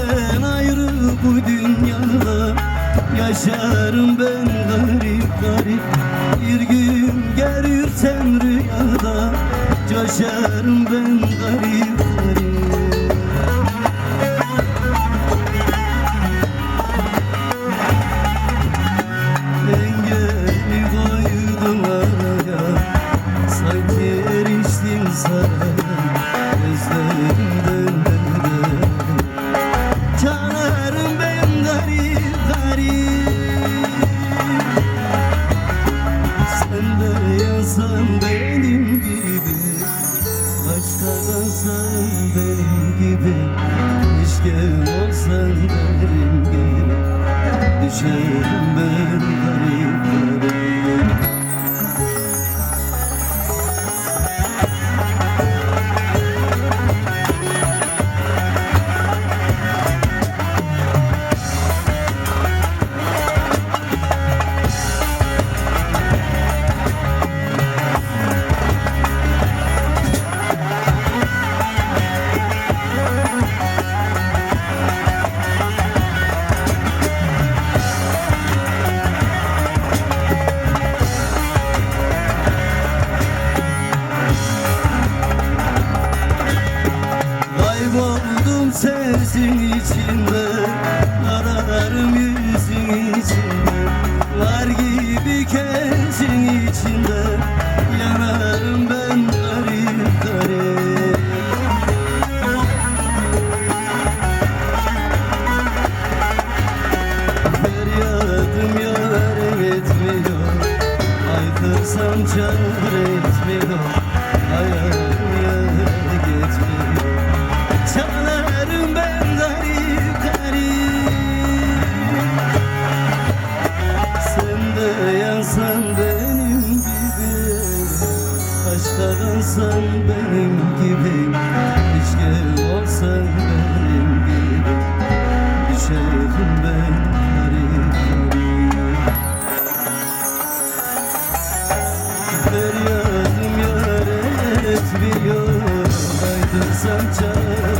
senden ayrı bu dünyada Yaşarım ben garip garip. Bir gün gelirsen rüyada. Coşarım ben garip garip. Engeli koydum araya. Sanki eriştim de yazsan benim gibi Başka kalsan benim gibi. Keşke olsan benim gibi. Düşerim ben Sesin içinde Ararım yüzün içinde Var gibi kesin içinde Yanarım ben garip garip. Feryadım yâre yetmiyor Haykırsam çare etmiyor Ayağım yansan benim gibi. Başka kalsan benim gibi. Keşke olsan benim gibi. Düşerim ben garip Feryadım yâre etmiyor. Haydırsam çare etmiyor